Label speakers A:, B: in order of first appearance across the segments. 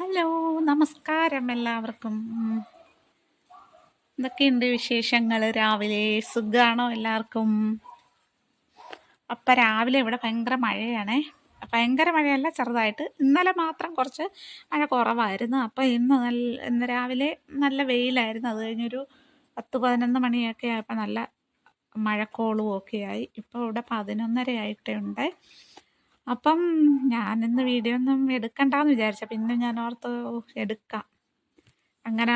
A: Hello നമസ്കാരം എല്ലാവർക്കും. എന്തൊക്കെയുണ്ട് വിശേഷങ്ങൾ രാവിലെ സുഖമാണോ എല്ലാവർക്കും? അപ്പം രാവിലെ ഇവിടെ ഭയങ്കര മഴയാണേ. ഭയങ്കര മഴയല്ല ചെറുതായിട്ട്. ഇന്നലെ മാത്രം കുറച്ച് മഴ കുറവായിരുന്നു. അപ്പം ഇന്ന് നല്ല ഇന്ന് രാവിലെ നല്ല വെയിലായിരുന്നു. അത് കഴിഞ്ഞൊരു പത്ത് പതിനൊന്ന് മണിയൊക്കെ ആയപ്പോൾ നല്ല മഴക്കോളും ഒക്കെ ആയി ഇപ്പോൾ ഇവിടെ പതിനൊന്നര ആയിട്ടേ ഉണ്ട്. അപ്പം ഞാൻ ഞാനിന്ന് വീഡിയോ ഒന്നും എടുക്കണ്ടെന്ന് വിചാരിച്ച. പിന്നെ ഞാൻ ഓർത്ത് എടുക്കാം. അങ്ങനെ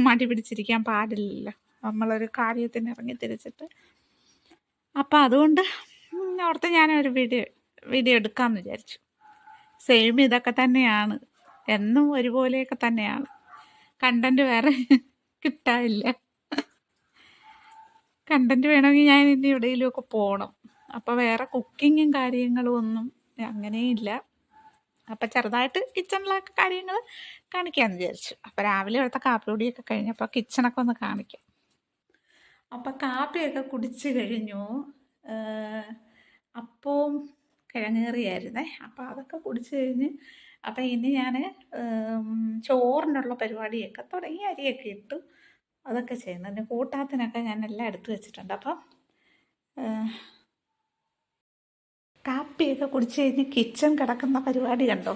A: മടി പിടിച്ചിരിക്കാൻ പാടില്ലല്ലോ. നമ്മളൊരു കാര്യത്തിന് ഇറങ്ങി തിരിച്ചിട്ട്. അപ്പം അതുകൊണ്ട് ഓർത്ത് ഞാനൊരു വീഡിയോ വീഡിയോ എടുക്കാമെന്ന് വിചാരിച്ചു. സെയിം ഇതൊക്കെ തന്നെയാണ്. എന്നും ഒരുപോലെയൊക്കെ തന്നെയാണ്. കണ്ടന്റ് വേറെ കിട്ടാനില്ല. കണ്ടന്റ് വേണമെങ്കിൽ ഞാൻ ഇനി എവിടെയെങ്കിലുമൊക്കെ പോകണം അപ്പോൾ വേറെ കുക്കിങ്ങും കാര്യങ്ങളും ഒന്നും അങ്ങനെയില്ല. അപ്പം ചെറുതായിട്ട് കിച്ചണിലൊക്കെ കാര്യങ്ങൾ കാണിക്കാമെന്ന് വിചാരിച്ചു. അപ്പോൾ രാവിലെ ഇവിടുത്തെ കാപ്പിപ്പൊടിയൊക്കെ കഴിഞ്ഞപ്പോൾ കിച്ചണൊക്കെ ഒന്ന് കാണിക്കാം. അപ്പം കാപ്പിയൊക്കെ കുടിച്ച് കഴിഞ്ഞു. അപ്പവും കിഴങ്ങേറിയായിരുന്നേ. അപ്പം അതൊക്കെ കുടിച്ച് കഴിഞ്ഞ് അപ്പം ഇനി ഞാൻ ചോറിനുള്ള പരിപാടിയൊക്കെ തുടങ്ങി അരിയൊക്കെ ഇട്ടു. അതൊക്കെ ചെയ്യുന്നു. കൂട്ടാത്തിനൊക്കെ ഞാൻ എല്ലാം എടുത്തു വെച്ചിട്ടുണ്ട്. അപ്പം കാപ്പിയൊക്കെ കുടിച്ച് കഴിഞ്ഞ് കിച്ചൺ കിടക്കുന്ന പരിപാടി കണ്ടോ?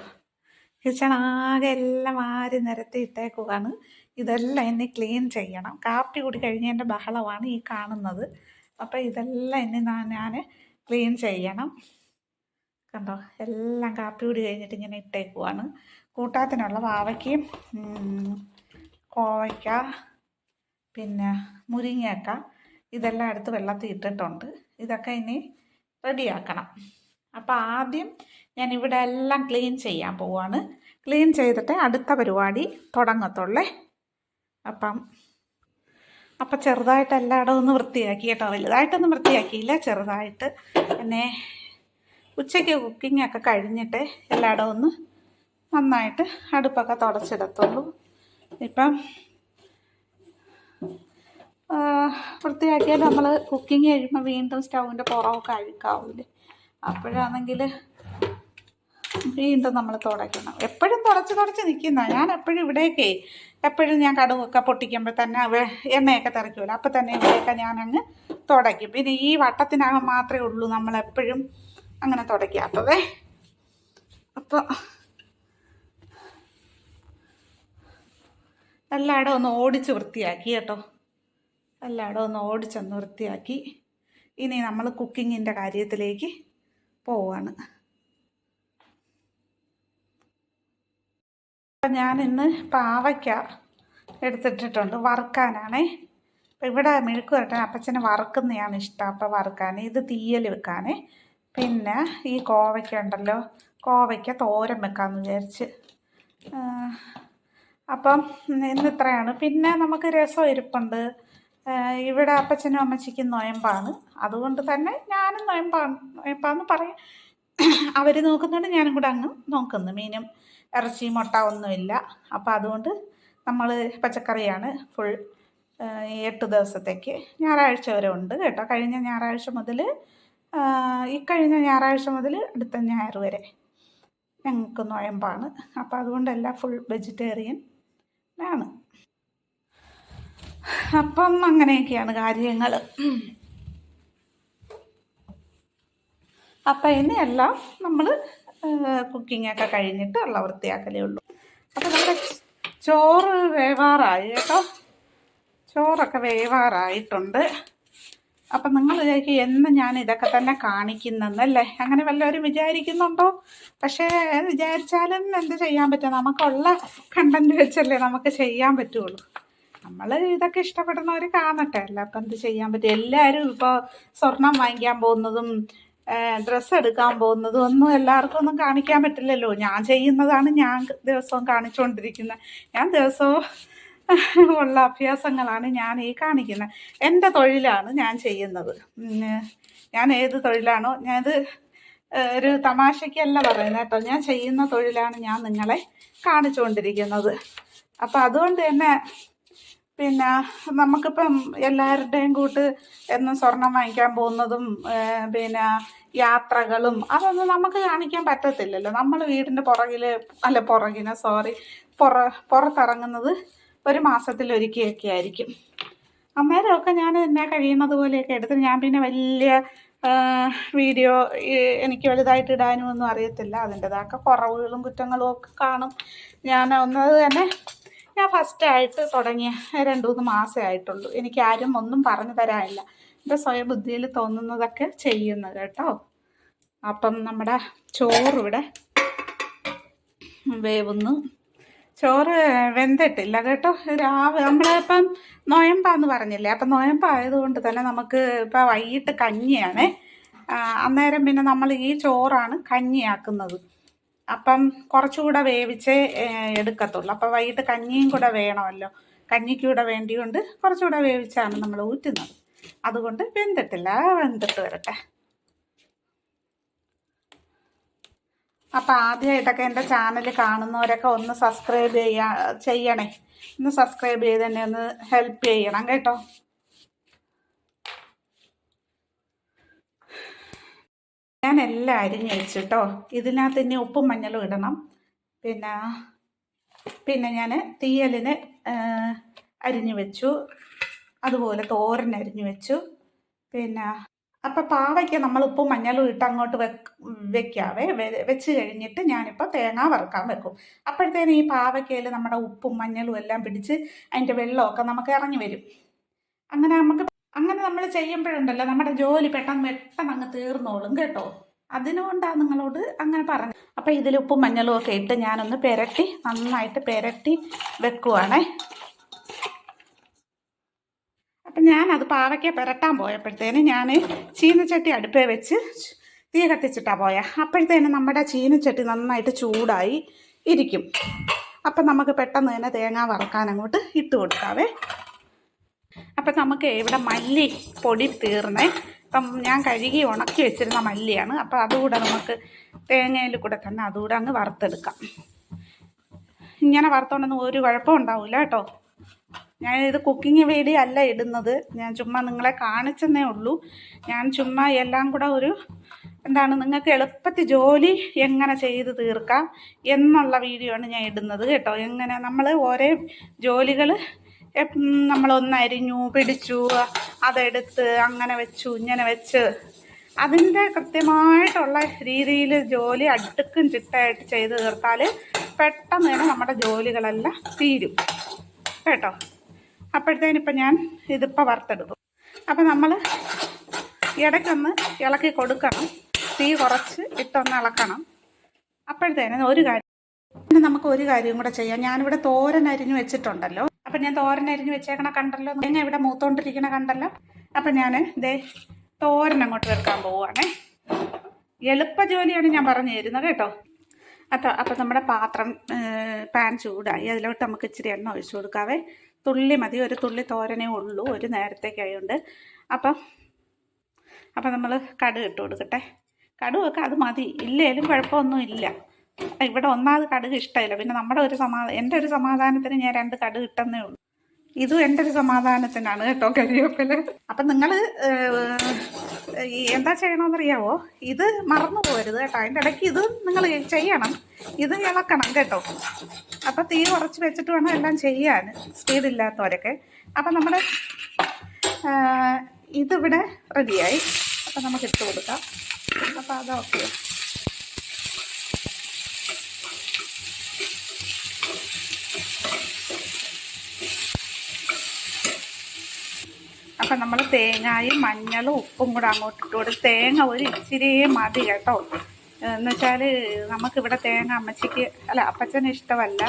A: കിച്ചൺ ആകെ എല്ലാം മാറി നിരത്തി ഇട്ടേക്കുവാണ്. ഇതെല്ലാം ഇനി ക്ലീൻ ചെയ്യണം. കാപ്പി കൂടി കഴിഞ്ഞതിന്റെ ബഹളമാണ് ഈ കാണുന്നത്. അപ്പോൾ ഇതെല്ലാം ഇനി ഞാൻ ഞാൻ ക്ലീൻ ചെയ്യണം. കണ്ടോ? എല്ലാം കാപ്പി കൂടി കഴിഞ്ഞിട്ട് ഇങ്ങനെ ഇട്ടേക്കുവാണ്. കൂട്ടാത്തിനുള്ള വാവയ്ക്കയും ഉം, കോവയ്ക്ക പിന്നെ മുരിങ്ങയൊക്ക ഇതെല്ലാം എടുത്ത് വെള്ളത്തിൽ ഇട്ടിട്ടുണ്ട്. ഇതൊക്കെ ഇനി റെഡിയാക്കണം. അപ്പോൾ ആദ്യം ഞാൻ ഇവിടെ എല്ലാം ക്ലീൻ ചെയ്യാൻ പോവാണ്. ക്ലീൻ ചെയ്തിട്ട് അടുത്ത പരിപാടി തുടങ്ങത്തുള്ളേ. അപ്പം അപ്പം ചെറുതായിട്ട് എല്ലായിടവും ഒന്ന് വൃത്തിയാക്കി കേട്ടോ. വലുതായിട്ടൊന്നും വൃത്തിയാക്കിയില്ല. ചെറുതായിട്ട് പിന്നെ ഉച്ചയ്ക്ക് കുക്കിംഗ് ഒക്കെ കഴിഞ്ഞിട്ട് എല്ലായിടവും ഒന്ന് നന്നായിട്ട് അടുപ്പൊക്കെ തുടച്ചിടത്തുള്ളൂ ഇപ്പം വൃത്തിയാക്കിയാൽ നമ്മൾ കുക്കിംഗ് കഴിയുമ്പോൾ വീണ്ടും സ്റ്റൗവിന്റെ പുറമൊക്കെ അഴുക്കാവില്ലേ അപ്പോഴാണെങ്കിൽ വീണ്ടും നമ്മൾ തുടയ്ക്കണം. എപ്പോഴും തുടച്ച് തുടച്ച് നിൽക്കുന്ന ഞാൻ എപ്പോഴും ഇവിടേക്കേ എപ്പോഴും ഞാൻ കടുവൊക്കെ പൊട്ടിക്കുമ്പോൾ തന്നെ എണ്ണയൊക്കെ തെറിക്കുമല്ലോ അപ്പം തന്നെ ഇവിടെയൊക്കെ ഞാനങ്ങ് തുടയ്ക്കും. പിന്നെ ഈ വട്ടത്തിനകം മാത്രമേ ഉള്ളൂ നമ്മളെപ്പോഴും അങ്ങനെ തുടയ്ക്കാത്തതേ. അപ്പോൾ എല്ലായിടം ഒന്ന് ഓടിച്ച് വൃത്തിയാക്കി കേട്ടോ. എല്ലായിടവും ഒന്ന് ഓടിച്ചൊന്ന് വൃത്തിയാക്കി. ഇനി നമ്മൾ കുക്കിങ്ങിന്റെ കാര്യത്തിലേക്ക് പോവാണ്. അപ്പം ഞാൻ ഇന്ന് പാവയ്ക്ക എടുത്തിട്ടിട്ടുണ്ട് വറുക്കാനാണേ. അപ്പം ഇവിടെ മെഴുക്ക് വരട്ടാൻ അപ്പച്ചന് വറുക്കുന്നതാണ് ഇഷ്ടം അപ്പം വറുക്കാൻ. ഇത് തീയൽ വെക്കാനേ. പിന്നെ ഈ കോവയ്ക്ക ഉണ്ടല്ലോ കോവയ്ക്ക തോരൻ വെക്കാമെന്ന് വിചാരിച്ച്. അപ്പം ഇന്ന് ഇത്രയാണ്. പിന്നെ നമുക്ക് രസം ഇരിപ്പുണ്ട്. ഇവിടെ അപ്പച്ചനും അമ്മച്ചിക്കും നൊയമ്പാണ്. അതുകൊണ്ട് തന്നെ ഞാനും നൊയമ്പാണ് നൊയമ്പാന്ന് പറയും. അവർ നോക്കുന്നുണ്ട് ഞാനും കൂടെ അങ്ങ് നോക്കുന്നു. മീനും ഇറച്ചി മുട്ട ഒന്നുമില്ല. അപ്പോൾ അതുകൊണ്ട് നമ്മൾ പച്ചക്കറിയാണ് ഫുൾ എട്ട് ദിവസത്തേക്ക് ഞായറാഴ്ച വരെ ഉണ്ട് കേട്ടോ. കഴിഞ്ഞ ഞായറാഴ്ച മുതൽ ഈ കഴിഞ്ഞ ഞായറാഴ്ച മുതൽ അടുത്ത ഞായർ വരെ ഞങ്ങൾക്ക് നൊയമ്പാണ്. അപ്പോൾ അതുകൊണ്ടല്ല ഫുൾ വെജിറ്റേറിയൻ ആണ് അപ്പം അങ്ങനെയൊക്കെയാണ് കാര്യങ്ങൾ അപ്പം ഇനിയെല്ലാം നമ്മൾ കുക്കിങ്ങൊക്കെ കഴിഞ്ഞിട്ട് ഉള്ള വൃത്തിയാക്കലേ ഉള്ളൂ. അപ്പം നമ്മുടെ ചോറ് വേവാറായി കേട്ടോ. ചോറൊക്കെ വേവാറായിട്ടുണ്ട്. അപ്പം നിങ്ങൾ വിചാരിക്കും എന്ന് ഞാൻ ഇതൊക്കെ തന്നെ കാണിക്കുന്നല്ലേ അങ്ങനെ വല്ലവരും വിചാരിക്കുന്നുണ്ടോ? പക്ഷേ വിചാരിച്ചാലും എന്ത് ചെയ്യാൻ പറ്റും? നമുക്കുള്ള കണ്ടന്റ് വെച്ചല്ലേ നമുക്ക് ചെയ്യാൻ പറ്റുള്ളൂ. നമ്മൾ ഇതൊക്കെ ഇഷ്ടപ്പെടുന്നവർ കാണട്ടെ. അല്ല അപ്പം എന്ത് ചെയ്യാൻ പറ്റും? എല്ലാവരും ഇപ്പോൾ സ്വർണം വാങ്ങിക്കാൻ പോകുന്നതും ഡ്രസ്സ് എടുക്കാൻ പോകുന്നതും ഒന്നും എല്ലാവർക്കും ഒന്നും കാണിക്കാൻ പറ്റില്ലല്ലോ. ഞാൻ ചെയ്യുന്നതാണ് ഞാൻ ദിവസവും കാണിച്ചുകൊണ്ടിരിക്കുന്നത് ഞാൻ ദിവസവും ഉള്ള അഭ്യാസങ്ങളാണ് ഞാൻ ഈ കാണിക്കുന്നത് എന്റെ തൊഴിലാണ് ഞാൻ ചെയ്യുന്നത്. ഞാൻ ഏത് തൊഴിലാണോ ഞാനത് ഒരു തമാശയ്ക്കല്ല പറയുന്നത് കേട്ടോ. ഞാൻ ചെയ്യുന്ന തൊഴിലാണ് ഞാൻ നിങ്ങളെ കാണിച്ചുകൊണ്ടിരിക്കുന്നത് അപ്പം അതുകൊണ്ട് തന്നെ പിന്നെ നമുക്കിപ്പം എല്ലാവരുടെയും കൂട്ട് എന്നും സ്വർണം വാങ്ങിക്കാൻ പോകുന്നതും പിന്നെ യാത്രകളും അതൊന്നും നമുക്ക് കാണിക്കാൻ പറ്റത്തില്ലല്ലോ. നമ്മൾ വീടിന്റെ പുറകിൽ അല്ല പുറകിന് സോറി പുറ പുറത്തിറങ്ങുന്നത് ഒരു മാസത്തിലൊരിക്കലൊക്കെ ആയിരിക്കും. അന്നേരമൊക്കെ ഞാൻ എന്നെ കഴിയുന്നത് പോലെയൊക്കെ എടുത്ത് ഞാൻ പിന്നെ വലിയ വീഡിയോ എനിക്ക് വലുതായിട്ട് ഇടാനും ഒന്നും അറിയത്തില്ല. അതിന്റെതാക്ക കുറവുകളും കുറ്റങ്ങളും ഒക്കെ കാണും. ഞാൻ ഒന്നത് തന്നെ ഞാൻ ഫസ്റ്റായിട്ട് തുടങ്ങിയ രണ്ട് മൂന്ന് മാസമേ ആയിട്ടുള്ളൂ. എനിക്ക് ആരും ഒന്നും പറഞ്ഞു തരാനില്ല. എന്റെ സ്വയം ബുദ്ധിയിൽ തോന്നുന്നതൊക്കെ ചെയ്യുന്നത് കേട്ടോ. അപ്പം നമ്മുടെ ചോറ് ഇവിടെ വേവുന്നു. ചോറ് വെന്തിട്ടില്ല കേട്ടോ. രാവിലെ നമ്മളിപ്പം നോയമ്പാന്ന് പറഞ്ഞില്ലേ? അപ്പം നോയമ്പായതുകൊണ്ട് തന്നെ നമുക്ക് ഇപ്പം വൈകിട്ട് കഞ്ഞിയാണേ. അന്നേരം പിന്നെ നമ്മൾ ഈ ചോറാണ് കഞ്ഞിയാക്കുന്നത്. അപ്പം കുറച്ചുകൂടെ വേവിച്ചേ എടുക്കത്തുള്ളൂ. അപ്പം വൈകിട്ട് കഞ്ഞിയും കൂടെ വേണമല്ലോ. കഞ്ഞിക്ക് കൂടെ വേണ്ടിയുണ്ട് കുറച്ചുകൂടെ വേവിച്ചാണ് നമ്മൾ ഊറ്റുന്നത്. അതുകൊണ്ട് വെന്തിട്ടില്ല. വെന്തിട്ട് വരട്ടെ. അപ്പം ആദ്യമായിട്ടൊക്കെ എന്റെ ചാനൽ കാണുന്നവരൊക്കെ ഒന്ന് സബ്സ്ക്രൈബ് ചെയ്യാ ചെയ്യണേ. ഒന്ന് സബ്സ്ക്രൈബ് ചെയ്ത് തന്നെ ഒന്ന് ഹെൽപ്പ് ചെയ്യണം കേട്ടോ. ഞാൻ എല്ലാം അരിഞ്ഞ് വെച്ചു കേട്ടോ ഇതിനകത്ത് ഇനി ഉപ്പും മഞ്ഞളും ഇടണം. പിന്നെ പിന്നെ ഞാൻ തീയലിന് അരിഞ്ഞു വെച്ചു. അതുപോലെ തോരൻ അരിഞ്ഞു വെച്ചു. പിന്നെ അപ്പം പാവയ്ക്ക് നമ്മൾ ഉപ്പും മഞ്ഞളും ഇട്ട് അങ്ങോട്ട് വെക്ക് വെക്കാവേ. വെച്ച് കഴിഞ്ഞിട്ട് ഞാനിപ്പോൾ തേങ്ങ വറുക്കാൻ വെക്കും. അപ്പോഴത്തേനും ഈ പാവയ്ക്കയിൽ നമ്മുടെ ഉപ്പും മഞ്ഞളും എല്ലാം പിടിച്ച് അതിന്റെ വെള്ളമൊക്കെ നമുക്ക് ഇറങ്ങി വരും. അങ്ങനെ നമുക്ക് അങ്ങനെ നമ്മൾ ചെയ്യുമ്പോഴുണ്ടല്ലോ നമ്മുടെ ജോലി പെട്ടെന്ന് പെട്ടെന്ന് അങ്ങ് തീർന്നോളും കേട്ടോ. അതിനുകൊണ്ടാണ് നിങ്ങളോട് അങ്ങനെ പറഞ്ഞത്. അപ്പം ഇതിൽ ഉപ്പും മഞ്ഞളും ഒക്കെ ഇട്ട് ഞാനൊന്ന് പെരട്ടി നന്നായിട്ട് പെരട്ടി വെക്കുവാണേ. അപ്പം ഞാനത് പാവയ്ക്ക പുരട്ടാൻ പോയപ്പോഴത്തേന് ഞാൻ ചീനച്ചട്ടി അടുപ്പേ വെച്ച് തീ കത്തിച്ചിട്ടാണ് പോയ. അപ്പോഴത്തേന് നമ്മുടെ ചീനച്ചട്ടി നന്നായിട്ട് ചൂടായി ഇരിക്കും. അപ്പം നമുക്ക് പെട്ടെന്ന് തന്നെ തേങ്ങ വറക്കാൻ അങ്ങോട്ട് ഇട്ട് കൊടുക്കാവേ. അപ്പം നമുക്ക് ഇവിടെ മല്ലി പൊടി തീർന്നേ. അപ്പം ഞാൻ കഴുകി ഉണക്കി വെച്ചിരുന്ന മല്ലിയാണ്. അപ്പം അതുകൂടെ നമുക്ക് തേങ്ങയിൽ കൂടെ തന്നെ അതുകൂടെ അങ്ങ് വറുത്തെടുക്കാം. ഇങ്ങനെ വറുത്തോണ്ടൊന്നും ഒരു കുഴപ്പം ഉണ്ടാവില്ല കേട്ടോ. ഞാൻ ഇത് കുക്കിംഗ് വീഡിയോ അല്ല ഇടുന്നത്. ഞാൻ ചുമ്മാ നിങ്ങളെ കാണിച്ചെന്നേ ഉള്ളൂ. ഞാൻ ചുമ്മാ എല്ലാം കൂടെ ഒരു എന്താണ് നിങ്ങൾക്ക് എളുപ്പത്തിൽ ജോലി എങ്ങനെ ചെയ്ത് തീർക്കാം എന്നുള്ള വീഡിയോ ആണ് ഞാൻ ഇടുന്നത് കേട്ടോ. എങ്ങനെ നമ്മൾ ഓരോ ജോലികൾ നമ്മളൊന്ന് അരിഞ്ഞു പിടിച്ചു അതെടുത്ത് അങ്ങനെ വെച്ചു ഇങ്ങനെ വെച്ച്. അതിന്റെ കൃത്യമായിട്ടുള്ള രീതിയിൽ ജോലി അടുക്കും ചിട്ടയായിട്ട് ചെയ്ത് തീർത്താൽ പെട്ടെന്ന് തന്നെ നമ്മുടെ ജോലികളെല്ലാം തീരും. കേട്ടോ? അപ്പോഴത്തേനിപ്പം ഞാൻ ഇതിപ്പോൾ വറുത്തെടുക്കും അപ്പം നമ്മൾ ഇടയ്ക്കൊന്ന് ഇളക്കി കൊടുക്കണം. തീ കുറച്ച് ഇട്ടൊന്ന് ഇളക്കണം. അപ്പോഴത്തേനും ഒരു കാര്യം പിന്നെ നമുക്ക് ഒരു കാര്യം കൂടെ ചെയ്യാം. ഞാനിവിടെ തോരൻ അരിഞ്ഞു വെച്ചിട്ടുണ്ടല്ലോ. അപ്പം ഞാൻ തോരൻ അരിഞ്ഞ് വെച്ചേക്കണ കണ്ടല്ലോ. ഞാൻ ഇവിടെ മൂത്തോണ്ടിരിക്കണ കണ്ടല്ലോ. അപ്പം ഞാൻ ദേ തോരൻ അങ്ങോട്ട് വെക്കാൻ പോവുകയാണേ എളുപ്പ ജോലിയാണ് ഞാൻ പറഞ്ഞു തരുന്നത് കേട്ടോ. അപ്പം അപ്പം നമ്മുടെ പാത്രം പാൻ ചൂടായി. അതിലോട്ട് നമുക്ക് ഇച്ചിരി എണ്ണ ഒഴിച്ചു കൊടുക്കാവേ. തുള്ളി മതി. ഒരു തുള്ളി തോരനേ ഉള്ളൂ. ഒരു നേരത്തേക്കായതുകൊണ്ട് അപ്പം അപ്പം നമ്മൾ കടുക് ഇട്ട് കൊടുക്കട്ടെ. കടുവൊക്കെ അത് മതി. ഇല്ലേലും കുഴപ്പമൊന്നും ഇല്ല ഇവിടെ ഒന്നാമത് കടുക് ഇഷ്ടമില്ല. പിന്നെ നമ്മുടെ ഒരു സമാധാനം എന്റെ ഒരു സമാധാനത്തിന് ഞാൻ രണ്ട് കടുക് ഇട്ടെന്നേ ഉള്ളൂ. ഇതും എന്റെ ഒരു സമാധാനത്തിനാണ് കേട്ടോ കരിവേപ്പില. അപ്പം നിങ്ങൾ എന്താ ചെയ്യണമെന്നറിയാവോ ഇത് മറന്നു പോകരുത് കേട്ടോ. അതിന്റെ ഇടയ്ക്ക് ഇത് നിങ്ങൾ ചെയ്യണം. ഇത് ഇളക്കണം കേട്ടോ. അപ്പം തീ കുറച്ച് വെച്ചിട്ട് വേണം എല്ലാം ചെയ്യാൻ. സ്പീഡില്ലാത്തവരൊക്കെ അപ്പം നമ്മുടെ ഇതിവിടെ റെഡിയായി അപ്പം നമുക്ക് ഇട്ട് കൊടുക്കാം. അപ്പം അത് ഓക്കെ അപ്പം നമ്മൾ തേങ്ങയും മഞ്ഞളും ഉപ്പും കൂടെ അങ്ങോട്ട് ഇട്ട് കൊടുത്ത് തേങ്ങ ഒരു ഇച്ചിരിയേ മതി കേട്ടോ. എന്ന് വെച്ചാൽ നമുക്കിവിടെ തേങ്ങ അമ്മച്ചിക്ക് അല്ല അപ്പച്ചന് ഇഷ്ടമല്ല.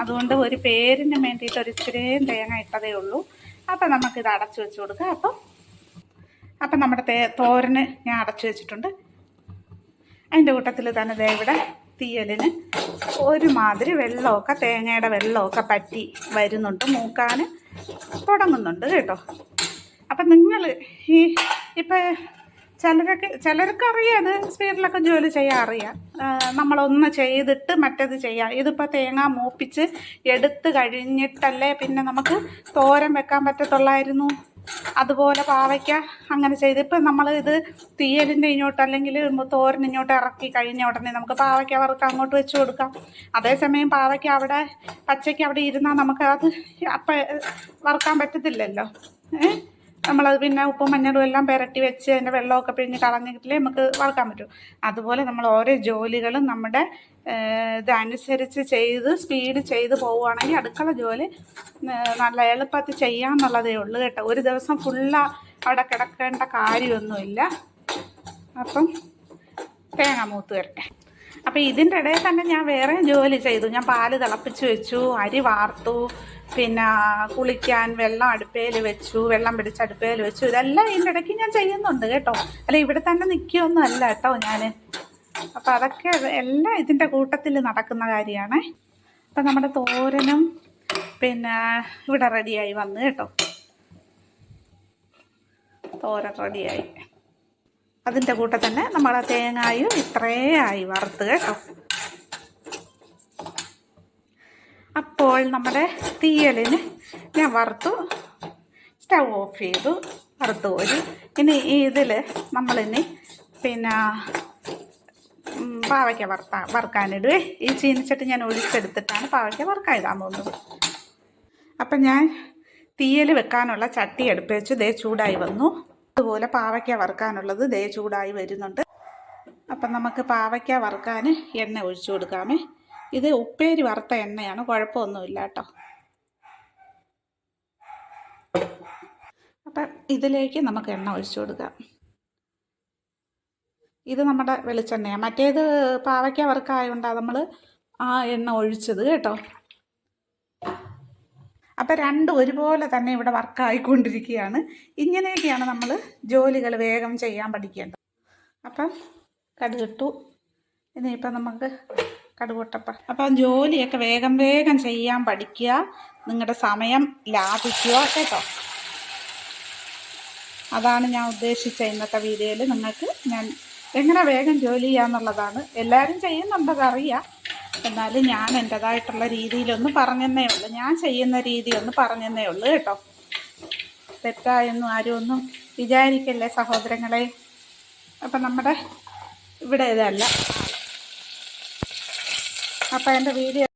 A: അതുകൊണ്ട് ഒരു പേരിന് വേണ്ടിയിട്ട് ഒരു ഇച്ചിരിയും തേങ്ങ ഇട്ടതേ ഉള്ളൂ. അപ്പം നമുക്കിത് അടച്ചു വെച്ച് കൊടുക്കാം. അപ്പം അപ്പം നമ്മുടെ തേ തോരന് ഞാൻ അടച്ചു വെച്ചിട്ടുണ്ട്. അതിന്റെ കൂട്ടത്തിൽ തന്നെ ദേ ഇവിടെ തീയലിന് ഒരുമാതിരി വെള്ളമൊക്കെ തേങ്ങയുടെ വെള്ളമൊക്കെ പറ്റി വരുന്നുണ്ട് മൂക്കാൻ തുടങ്ങുന്നുണ്ട് കേട്ടോ. അപ്പം നിങ്ങൾ ഈ ഇപ്പം ചിലരൊക്കെ ചിലർക്ക് അറിയാം അത് സ്പീഡിലൊക്കെ ജോലി ചെയ്യാൻ അറിയാം. നമ്മളൊന്ന് ചെയ്തിട്ട് മറ്റേത് ചെയ്യാം. ഇതിപ്പോൾ തേങ്ങ മൂപ്പിച്ച് എടുത്ത് കഴിഞ്ഞിട്ടല്ലേ പിന്നെ നമുക്ക് തോരൻ വെക്കാൻ പറ്റത്തുള്ളായിരുന്നു? അതുപോലെ പാവയ്ക്ക അങ്ങനെ ചെയ്ത് ഇപ്പം നമ്മൾ ഇത് തീയലിന്റെ ഇങ്ങോട്ട് അല്ലെങ്കിൽ തോരൻ ഇങ്ങോട്ട് ഇറക്കി കഴിഞ്ഞ ഉടനെ നമുക്ക് പാവയ്ക്ക വറുത്ത് അങ്ങോട്ട് വെച്ച് കൊടുക്കാം. അതേസമയം പാവയ്ക്ക അവിടെ പച്ചയ്ക്ക് അവിടെ ഇരുന്നാൽ നമുക്ക് അത് അപ്പം വറുക്കാൻ പറ്റത്തില്ലല്ലോ. ഏ? നമ്മളത് പിന്നെ ഉപ്പും മഞ്ഞളും എല്ലാം പുരട്ടി വെച്ച് അതിന്റെ വെള്ളമൊക്കെ പിഴിഞ്ഞ് കളഞ്ഞിട്ടില്ലേ നമുക്ക് വറുക്കാൻ പറ്റും. അതുപോലെ നമ്മൾ ഓരോ ജോലികളും നമ്മുടെ ഇതനുസരിച്ച് ചെയ്ത് സ്പീഡ് ചെയ്ത് പോവുകയാണെങ്കിൽ അടുക്കള ജോലി നല്ല എളുപ്പത്തിൽ ചെയ്യാമെന്നുള്ളതേ ഉള്ളൂ കേട്ടോ. ഒരു ദിവസം ഫുള്ള് അവിടെ കിടക്കേണ്ട കാര്യമൊന്നുമില്ല. അപ്പം തേങ്ങ മൂത്ത് വരട്ടെ. അപ്പം ഇതിന്റെ ഇടയിൽ തന്നെ ഞാൻ വേറെ ജോലി ചെയ്തു. ഞാൻ പാൽ തിളപ്പിച്ച് വെച്ചു അരി വാർത്തു പിന്നെ കുളിക്കാൻ വെള്ളം അടുപ്പയിൽ വെച്ചു വെള്ളം പിടിച്ച് അടുപ്പയിൽ വെച്ചു. ഇതെല്ലാം ഇതിന്റെ ഇടയ്ക്ക് ഞാൻ ചെയ്യുന്നുണ്ട് കേട്ടോ. അല്ല ഇവിടെ തന്നെ നിൽക്കുകയൊന്നും അല്ല കേട്ടോ ഞാൻ അപ്പം അതൊക്കെ എല്ലാം ഇതിന്റെ കൂട്ടത്തിൽ നടക്കുന്ന കാര്യമാണ് അപ്പം നമ്മുടെ തോരനും പിന്നെ ഇവിടെ റെഡിയായി വന്നു കേട്ടോ. തോരൻ റെഡിയായി അതിന്റെ കൂടെ തന്നെ നമ്മൾ തേങ്ങായും ഇത്രേ ആയി വറുത്ത് കേട്ടോ. അപ്പോൾ നമ്മുടെ തീയലിന് ഞാൻ വറുത്തു. സ്റ്റൗ ഓഫ് ചെയ്തു. വറുത്ത്. പോയി ഇനി ഇതിൽ നമ്മളിനി പിന്നെ പാവയ്ക്ക വറുത്താ വറുക്കാനിടുവേ. ഈ ചീനിച്ചട്ടി ഞാൻ ഒഴിച്ചെടുത്തിട്ടാണ് പാവയ്ക്ക വറുക്കാൻ ഇടാൻ പോകുന്നത്. അപ്പം ഞാൻ തീയൽ വെക്കാനുള്ള ചട്ടി അടുപ്പ് ദേ ചൂടായി വന്നു. അതുപോലെ പാവയ്ക്ക വറുക്കാനുള്ളത് ദേ ചൂടായി വരുന്നുണ്ട്. അപ്പം നമുക്ക് പാവയ്ക്ക വറുക്കാൻ എണ്ണ ഒഴിച്ചു കൊടുക്കാമേ. ഇത് ഉപ്പേരി വറുത്ത എണ്ണയാണ് കുഴപ്പമൊന്നുമില്ല കേട്ടോ. അപ്പം ഇതിലേക്ക് നമുക്ക് എണ്ണ ഒഴിച്ചു കൊടുക്കാം. ഇത് നമ്മുടെ വെളിച്ചെണ്ണയാണ്. മറ്റേത് പാവയ്ക്ക വറുക്കായതുകൊണ്ടാണ് നമ്മൾ ആ എണ്ണ ഒഴിച്ചത് കേട്ടോ. അപ്പം രണ്ടും ഒരുപോലെ തന്നെ ഇവിടെ വർക്കായിക്കൊണ്ടിരിക്കുകയാണ് ഇങ്ങനെയൊക്കെയാണ് നമ്മൾ ജോലികൾ വേഗം ചെയ്യാൻ പഠിക്കേണ്ടത്. അപ്പം കടുകിട്ടു. ഇനിയിപ്പം നമുക്ക് കടുകൊട്ടപ്പ. അപ്പം ജോലിയൊക്കെ വേഗം വേഗം ചെയ്യാൻ പഠിക്കുക. നിങ്ങളുടെ സമയം ലാഭിക്കുക കേട്ടോ. അതാണ് ഞാൻ ഉദ്ദേശിച്ച ഇന്നത്തെ വീഡിയോയിൽ നിങ്ങൾക്ക് ഞാൻ എങ്ങനെ വേഗം ജോലി ചെയ്യാന്നുള്ളതാണ്. എല്ലാവരും ചെയ്യുന്നുണ്ടത് അറിയാം. എന്നാലും ഞാൻ എന്റെതായിട്ടുള്ള രീതിയിലൊന്ന് പറഞ്ഞെന്നേ ഉള്ളൂ. ഞാൻ ചെയ്യുന്ന രീതി ഒന്ന് പറഞ്ഞെന്നേ ഉള്ളൂ കേട്ടോ. തെറ്റായൊന്നും ആരും ഒന്നും വിചാരിക്കല്ലേ സഹോദരങ്ങളെ? അപ്പം നമ്മുടെ ഇവിടെ ഇതല്ല. അപ്പം എന്റെ വീഡിയോ